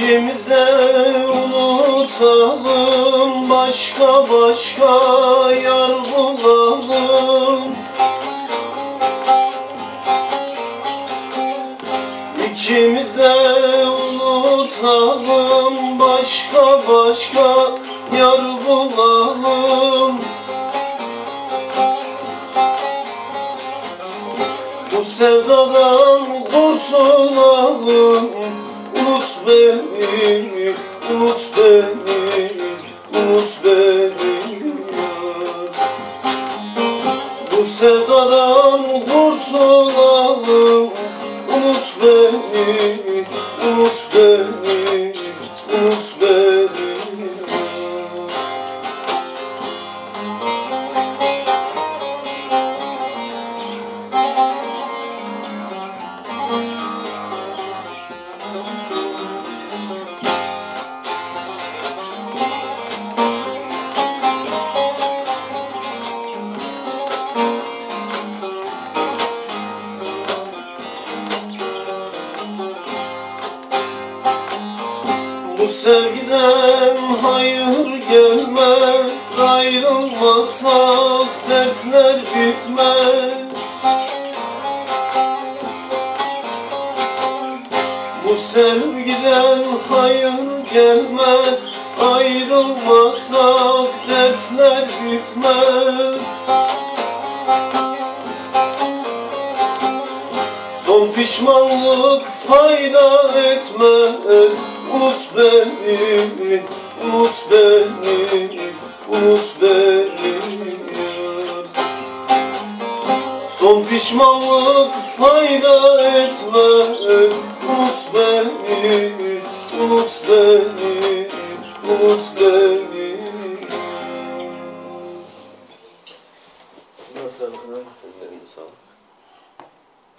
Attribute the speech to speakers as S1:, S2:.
S1: İkimiz de unutalım Başka başka yar bulalım. İkimiz de unutalım Başka başka yar bulalım. Bu sevdadan kurtulalım beni, unut beni, unut beni. Bu sevdadan kurtulalım Unut beni, Bu sevgiden hayır gelmez. Ayrılmasak dertler bitmez. Bu sevgiden hayır gelmez. Ayrılmasak dertler bitmez. Son pişmanlık fayda etmez beni, unut beni, unut beni Son pişmanlık fayda etmez Unut beni, unut beni, unut beni Nasıl? Sözlerinde sağ olun.